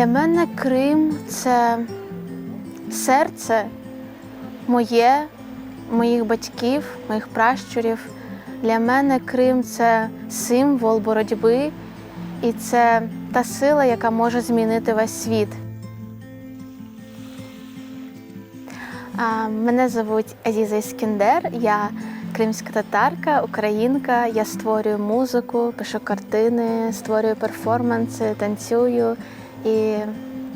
Для мене Крим це серце моє, моїх батьків, моїх пращурів. Для мене Крим це символ боротьби і це та сила, яка може змінити весь світ. Мене звуть Азіза Іскіндер, я кримська татарка, українка. Я створюю музику, пишу картини, створюю перформанси, танцюю і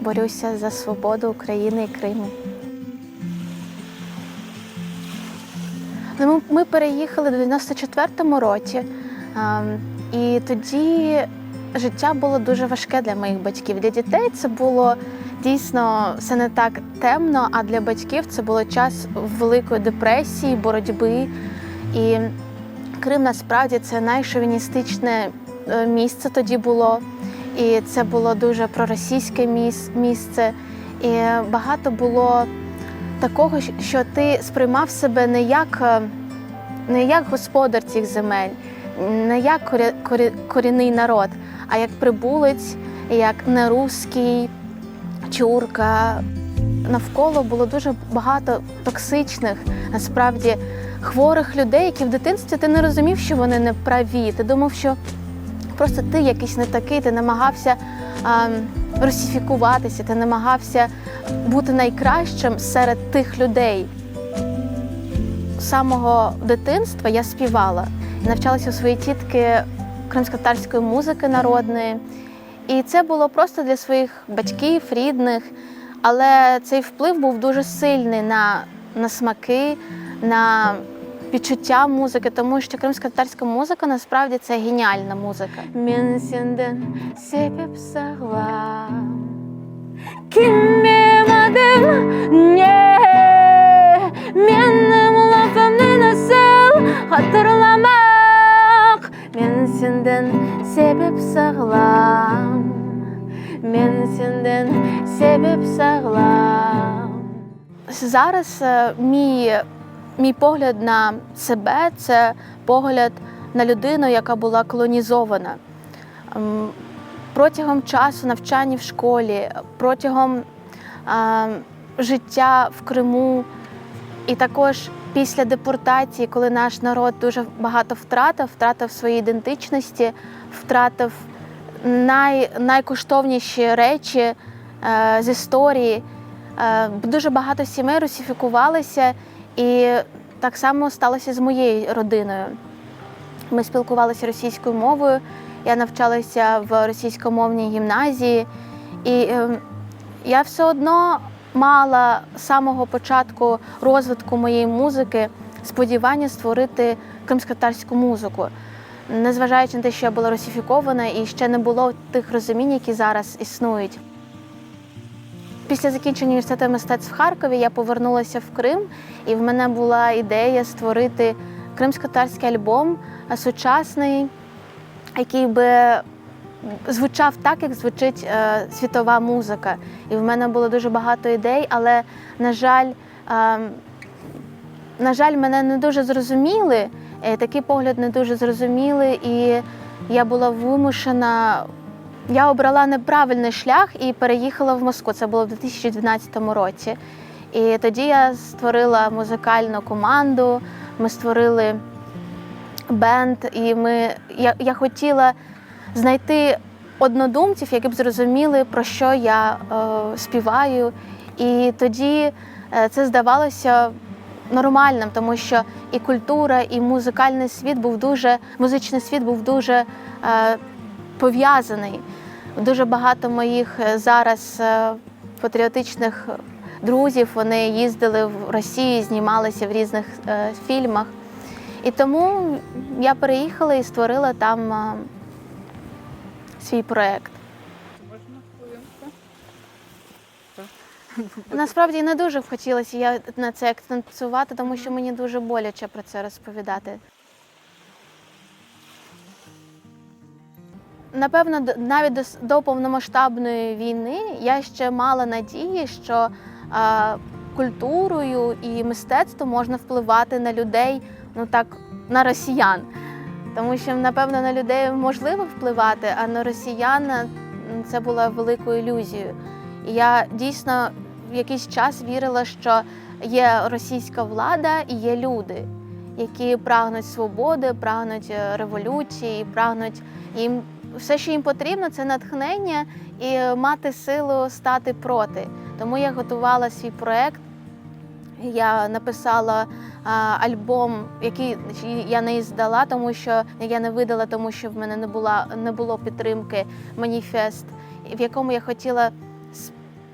борюся за свободу України і Криму. Ну, Ми, переїхали в 94-му році, і тоді життя було дуже важке для моїх батьків. Для дітей це було дійсно все не так темно, а для батьків це було час великої депресії, боротьби. І Крим насправді це найшовіністичне е, місце тоді було. І це було дуже проросійське місце. І багато було такого, що ти сприймав себе не як, е, не як господар цих земель, не як корі- корі- корінний народ, а як прибулець, як нерусський, чурка. Навколо було дуже багато токсичних, насправді хворих людей, які в дитинстві ти не розумів, що вони не праві. Ти думав, що просто ти якийсь не такий, ти намагався а, русифікуватися, ти намагався бути найкращим серед тих людей. З самого дитинства я співала, навчалася у своїй тітки кримськотарської музики народної. І це було просто для своїх батьків, рідних. Але цей вплив був дуже сильний на, на смаки, на відчуття музики, тому що кримсько-татарська музика насправді це геніальна музика. Мен сенден себеп сагла. Kimim adım ne Benim lafımı nasıl hatırlamak Men senden sebep sağlam Men senden sebep Зараз е, мій, мій погляд на себе це погляд на людину, яка була колонізована. Ем, Протягом часу навчання в школі, протягом е, життя в Криму, і також після депортації, коли наш народ дуже багато втратив, втратив свої ідентичності, втратив най, найкоштовніші речі е, з історії. Е, Дуже багато сімей русифікувалися, і так само сталося з моєю родиною. Ми спілкувалися російською мовою. Я навчалася в російськомовній гімназії, і е, я все одно мала з самого початку розвитку моєї музики сподівання створити кримськотарську музику. Незважаючи на те, що я була русифікована і ще не було тих розумінь, які зараз існують. Після закінчення університету мистецтв в Харкові я повернулася в Крим, і в мене була ідея створити кримськотарський альбом сучасний, який би звучав так, як звучить е, світова музика. І в мене було дуже багато ідей, але, на жаль, е, на жаль, мене не дуже зрозуміли. е, Такий погляд не дуже зрозуміли, і я була вимушена. Я обрала неправильний шлях і переїхала в Москву. Це було в 2012 році. І тоді я створила музикальну команду, ми створили бенд, і ми, я, я хотіла знайти однодумців, які б зрозуміли, про що я е, співаю. І тоді е, це здавалося нормальним, тому що і культура, і музикальний світ був дуже, музичний світ був дуже е, пов'язаний. Дуже багато моїх е, зараз е, патріотичних друзів вони їздили в Росію, знімалися в різних е, фільмах. І тому я переїхала і створила там свій проєкт. Насправді не дуже хотілося я на це акцентувати, тому що мені дуже боляче про це розповідати. Напевно, навіть до, повномасштабної війни я ще мала надії, що культурою і мистецтвом можна впливати на людей, ну так, на росіян. Тому що, напевно, на людей можливо впливати, а на росіян це була великою ілюзією. І я дійсно в якийсь час вірила, що є російська влада і є люди, які прагнуть свободи, прагнуть е, революції, прагнуть їм все, що їм потрібно, це натхнення і мати силу стати проти. Тому я готувала свій проект. Я написала а, альбом, який я не здала, тому що я не видала, тому що в мене не була не було підтримки. Маніфест, в якому я хотіла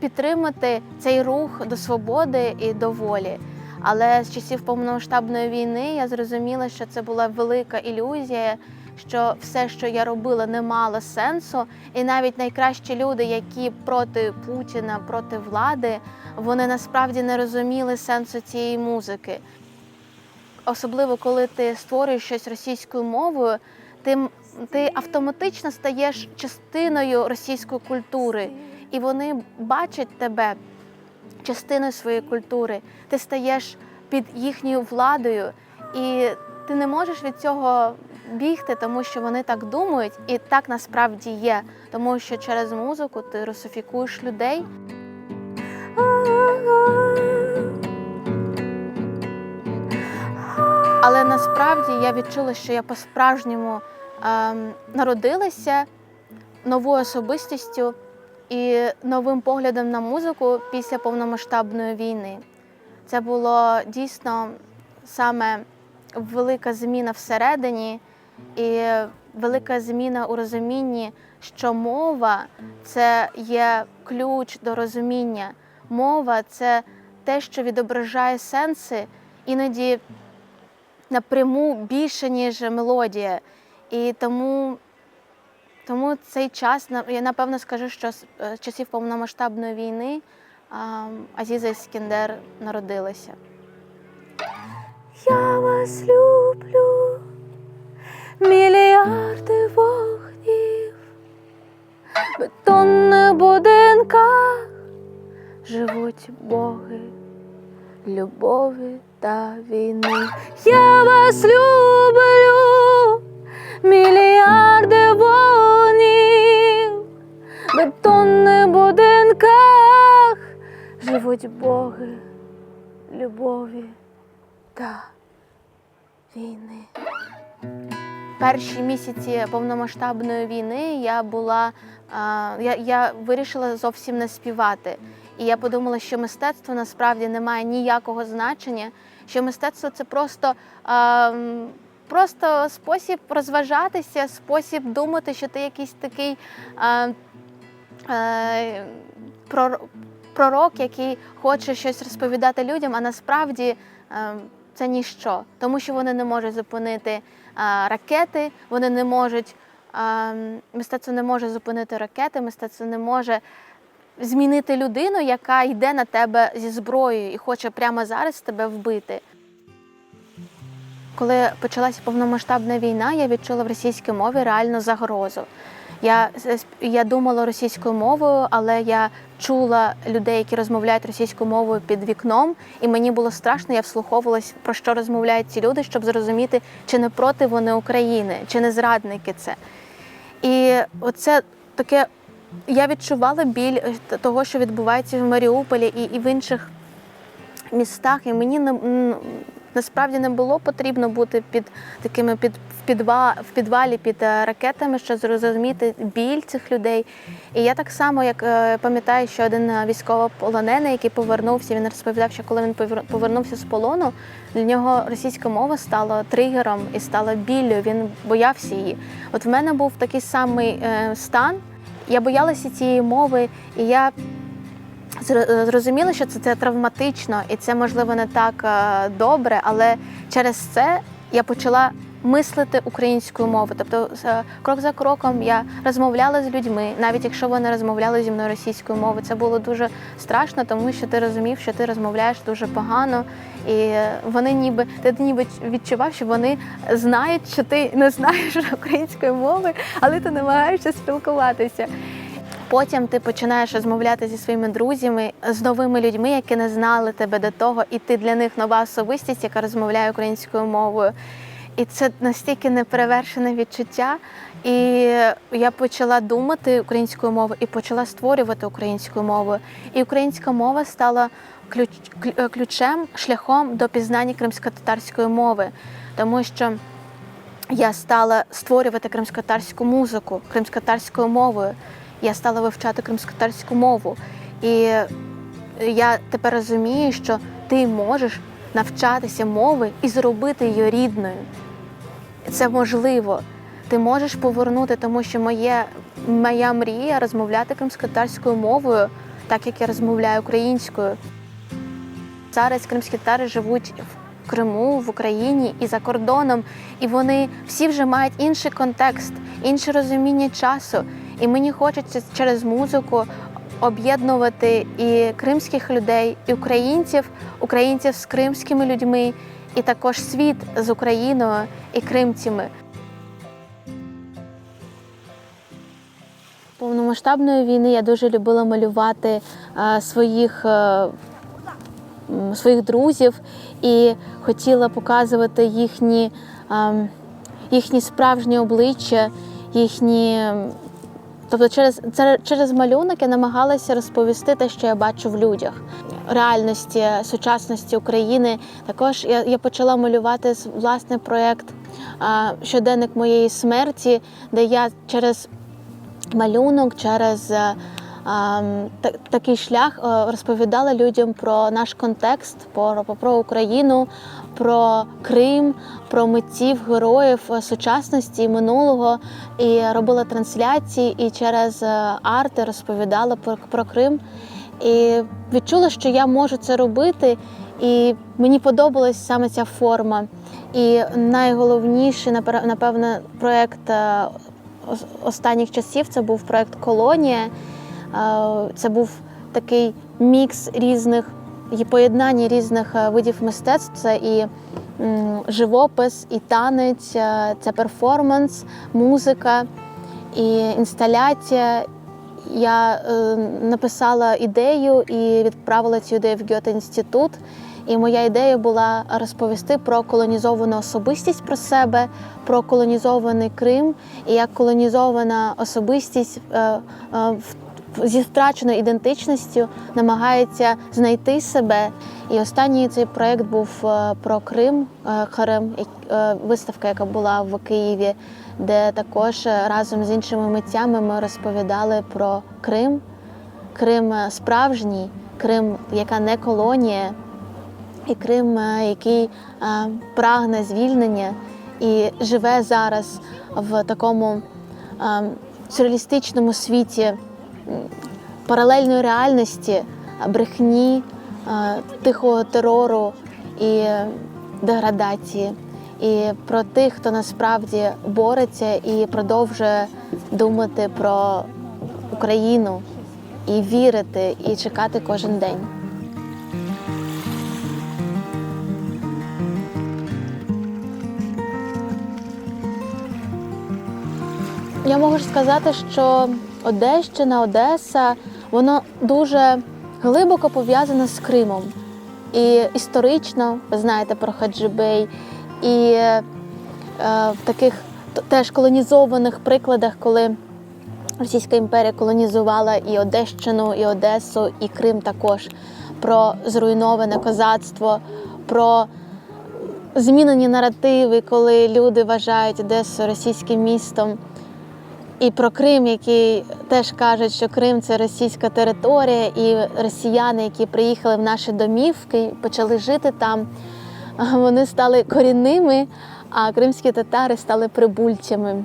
підтримати цей рух до свободи і до волі. Але з часів повномасштабної війни я зрозуміла, що це була велика ілюзія, що все, що я робила, не мало сенсу, і навіть найкращі люди, які проти Путіна, проти влади, вони насправді не розуміли сенсу цієї музики. Особливо, коли ти створюєш щось російською мовою, ти, ти автоматично стаєш частиною російської культури, і вони бачать тебе частиною своєї культури. Ти стаєш під їхньою владою, і ти не можеш від цього бігти, тому що вони так думають, і так насправді є. Тому що через музику ти русифікуєш людей. Але насправді я відчула, що я по-справжньому ем, народилася новою особистістю і новим поглядом на музику після повномасштабної війни. Це було дійсно саме велика зміна всередині і велика зміна у розумінні, що мова це є ключ до розуміння. Мова це те, що відображає сенси, іноді напряму більше, ніж мелодія. І тому, тому цей час, я напевно скажу, що з е, часів повномасштабної війни Азіза Іскендер народилася. Я вас люблю, мільярди вогнів, бетонних будинках живуть боги любові та війни. Я вас люблю, мільярди вогнів, бетонних будинках живуть боги любові та війни. Перші місяці повномасштабної війни я була я, я вирішила зовсім не співати. І я подумала, що мистецтво насправді не має ніякого значення, що мистецтво це просто, просто спосіб розважатися, спосіб думати, що ти якийсь такий пророк, який хоче щось розповідати людям, а насправді е, це ніщо, тому що вони не можуть зупинити ракети, вони не можуть. Мистецтво не може зупинити ракети, мистецтво не може змінити людину, яка йде на тебе зі зброєю і хоче прямо зараз тебе вбити. Коли почалася повномасштабна війна, я відчула в російській мові реальну загрозу. Я, я думала російською мовою, але я чула людей, які розмовляють російською мовою під вікном, і мені було страшно, я вслуховувалась, про що розмовляють ці люди, щоб зрозуміти, чи не проти вони України, чи не зрадники це. І оце таке я відчувала біль е, того, що відбувається в Маріуполі і, і в інших містах. І мені не, насправді не було потрібно бути під такими під, в, підва, в підвалі під е, ракетами, щоб зрозуміти біль цих людей. І я так само, як е, пам'ятаю, що один е, військовополонений, який повернувся, він розповідав, що коли він повернувся з полону, для нього російська мова стала тригером і стала біллю. Він боявся її. От в мене був такий самий стан. Я боялася цієї мови, і я зр- зрозуміла, що це, це травматично, і це можливо не так е, добре, але через це я почала мислити українською мовою. Тобто, е, крок за кроком я розмовляла з людьми, навіть якщо вони розмовляли зі мною російською мовою. Це було дуже страшно, тому що ти розумів, що ти розмовляєш дуже погано, і е, вони ніби ти ніби відчував, що вони знають, що ти не знаєш української мови, але ти намагаєшся спілкуватися. Потім ти починаєш розмовляти зі своїми друзями, з новими людьми, які не знали тебе до того, і ти для них нова особистість, яка розмовляє українською мовою. І це настільки неперевершене відчуття. І я почала думати українською мовою і почала створювати українською мовою. І українська мова стала ключ, ключем, шляхом до пізнання кримсько-татарської мови, тому що я стала створювати кримсько-татарську музику кримсько-татарською мовою. Я стала вивчати кримсько-татарську мову. І я тепер розумію, що ти можеш навчатися мови і зробити її рідною. Це можливо. Ти можеш повернути, тому що моє, моя мрія розмовляти кримсько-татарською мовою, так як я розмовляю українською. Зараз кримські татари живуть в Криму, в Україні і за кордоном, і вони всі вже мають інший контекст, інше розуміння часу. І мені хочеться через музику об'єднувати і кримських людей, і українців, українців з кримськими людьми, і також світ з Україною і кримцями. Повномасштабної війни я дуже любила малювати е, своїх, е, своїх друзів і хотіла показувати їхні, ем, їхні справжні обличчя, їхні. Тобто через, це- через малюнок я намагалася розповісти те, що я бачу в людях. Реальності, сучасності України. Також я, я почала малювати власний проєкт щоденник моєї смерті, де я через малюнок, через е, такий шлях е, розповідала людям про наш контекст, про, про Україну, про Крим, про митців, героїв е, сучасності минулого. І робила трансляції, і через е, арти розповідала про, про Крим. І відчула, що я можу це робити, і мені подобалась саме ця форма. І найголовніший, напевно, проєкт останніх часів це був проєкт Колонія. Це був такий мікс різних і поєднання різних е, видів мистецтв. Це і живопис, і танець, е, це перформанс, музика і інсталяція. Я е, написала ідею і відправила цю ідею в Гьоте інститут. І моя ідея була розповісти про колонізовану особистість про себе, про колонізований Крим і як колонізована особистість в- зі втраченою ідентичністю намагається знайти себе. І останній цей проект був е, про Крим, е, Харем, як- е, виставка, яка була в Києві, де також е, разом з іншими митцями ми розповідали про Крим, Крим е, справжній, Крим, яка не колонія, і Крим, е, який е, прагне звільнення і живе зараз в такому е, сюрреалістичному світі паралельної реальності, брехні, тихого терору і деградації. І про тих, хто насправді бореться і продовжує думати про Україну і вірити, і чекати кожен день. Я можу сказати, що Одещина, Одеса, воно дуже глибоко пов'язане з Кримом. І історично, ви знаєте про Хаджибей, і е, в таких теж колонізованих прикладах, коли Російська імперія колонізувала і Одещину, і Одесу, і Крим також, про зруйноване козацтво, про змінені наративи, коли люди вважають Одесу російським містом. І про Крим, який теж кажуть, що Крим це російська територія, і росіяни, які приїхали в наші домівки, почали жити там, вони стали корінними, а кримські татари стали прибульцями.